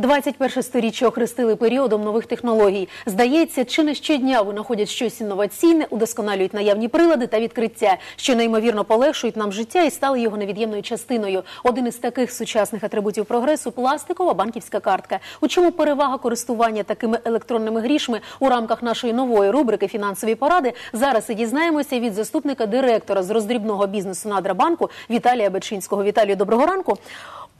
21 сторіччя охрестили періодом нових технологій. Здається, чи не щодня винаходять щось інноваційне, удосконалюють наявні прилади та відкриття, що неймовірно полегшують нам життя і стали його невід'ємною частиною. Один із таких сучасних атрибутів прогресу пластикова банківська картка. У чому перевага користування такими електронними грішми у рамках нашої нової рубрики Фінансові поради зараз і дізнаємося від заступника директора з роздрібного бізнесу Надрабанку Віталія Бечинського. Віталію, доброго ранку.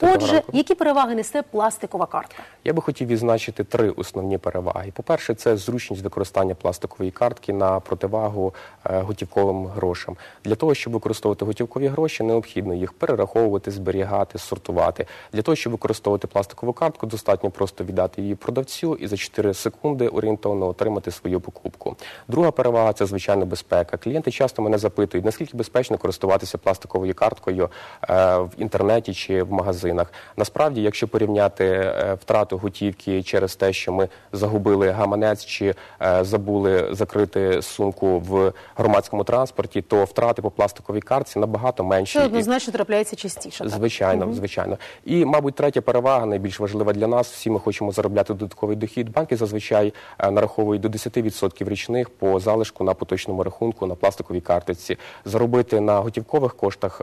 Отже, які переваги несе пластикова картка? Я би хотів відзначити три основні переваги. По-перше, це зручність використання пластикової картки на противагу е, готівковим грошам. Для того, щоб використовувати готівкові гроші, необхідно їх перераховувати, зберігати, сортувати. Для того, щоб використовувати пластикову картку, достатньо просто віддати її продавцю і за 4 секунди орієнтовно отримати свою покупку. Друга перевага це звичайно безпека. Клієнти часто мене запитують, наскільки безпечно користуватися пластиковою карткою е, в інтернеті чи в магазинах. Насправді, якщо порівняти е, втрату готівки через те, що ми загубили гаманець чи е, забули закрити сумку в громадському транспорті, то втрати по пластиковій картці набагато менші. Це однозначно трапляється частіше. так? Звичайно, звичайно. І, мабуть, третя перевага, найбільш важлива для нас. Всі ми хочемо заробляти додатковий дохід. Банки зазвичай е, нараховують до 10% річних по залишку на поточному рахунку на пластиковій карточці. Заробити на готівкових коштах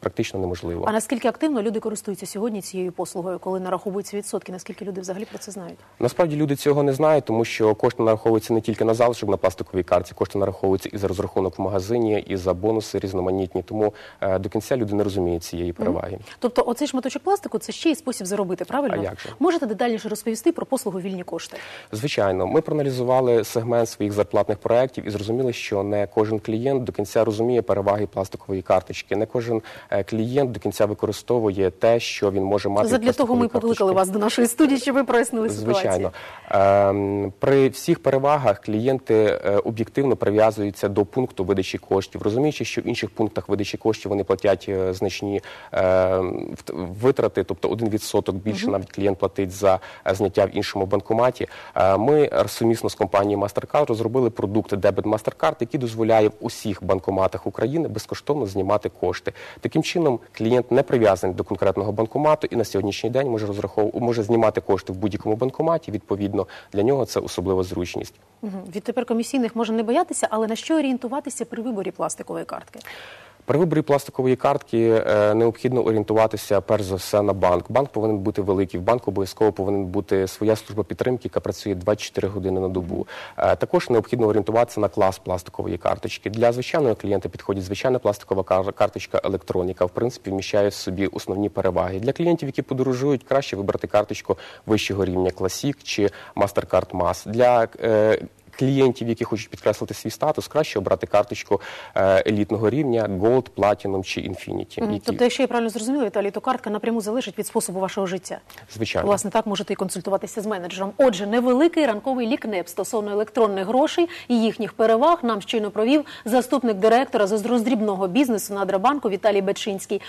практично неможливо. А наскільки активно люди користуються сьогодні цією послугою, коли нараховуються відсотки? Наскільки люди взагалі про це знають? Насправді люди цього не знають, тому що кошти нараховуються не тільки на залишок на пластиковій картці, кошти нараховуються і за розрахунок в магазині, і за бонуси різноманітні. Тому е, до кінця люди не розуміють цієї переваги. Тобто, оцей шматочок пластику це ще й спосіб заробити, правильно? А як же? Можете детальніше розповісти про послугу вільні кошти? Звичайно, ми проаналізували сегмент своїх зарплатних проєктів і зрозуміли, що не кожен клієнт до кінця розуміє переваги пластикової карточки. Не кожен е, клієнт до кінця використовує те, що він може мати. в Задля того ми покликали вас до нашої студії, щоб ви прояснили ситуацію. Звичайно, Ем, при всіх перевагах клієнти е, об'єктивно прив'язуються до пункту видачі коштів, розуміючи, що в інших пунктах видачі коштів вони платять е, значні е, витрати, тобто один відсоток більше навіть клієнт платить за е, зняття в іншому банкоматі. Ми сумісно з компанією MasterCard розробили продукт Debit MasterCard, який дозволяє в усіх банкоматах України безкоштовно знімати кошти. Таким чином, клієнт не прив'язаний до конкретного банкомату і на сьогоднішній день може розраховувати, може знімати кошти в будь-якому банкоматі. Відповідно, для нього це особлива зручність. Відтепер комісійних може не боятися, але на що орієнтуватися при виборі пластикової картки? При виборі пластикової картки е, необхідно орієнтуватися перш за все на банк. Банк повинен бути великий. В банку обов'язково повинен бути своя служба підтримки, яка працює 24 години на добу. Е, також необхідно орієнтуватися на клас пластикової карточки. Для звичайного клієнта підходить звичайна пластикова кар- карточка електроніка. В принципі, вміщає в собі основні переваги. Для клієнтів, які подорожують, краще вибрати карточку вищого рівня Classic чи MasterCard Mass. Для е, Клієнтів, які хочуть підкреслити свій статус, краще обрати карточку е, елітного рівня Gold, Platinum чи Infinity. Які, Тобто, якщо я правильно зрозуміла, Віталій, то картка напряму залежить від способу вашого життя. звичайно. Власне, так можете і консультуватися з менеджером. Отже, невеликий ранковий лікнеп стосовно електронних грошей і їхніх переваг нам щойно провів заступник директора з роздрібного бізнесу Надрабанку Віталій Бечинський.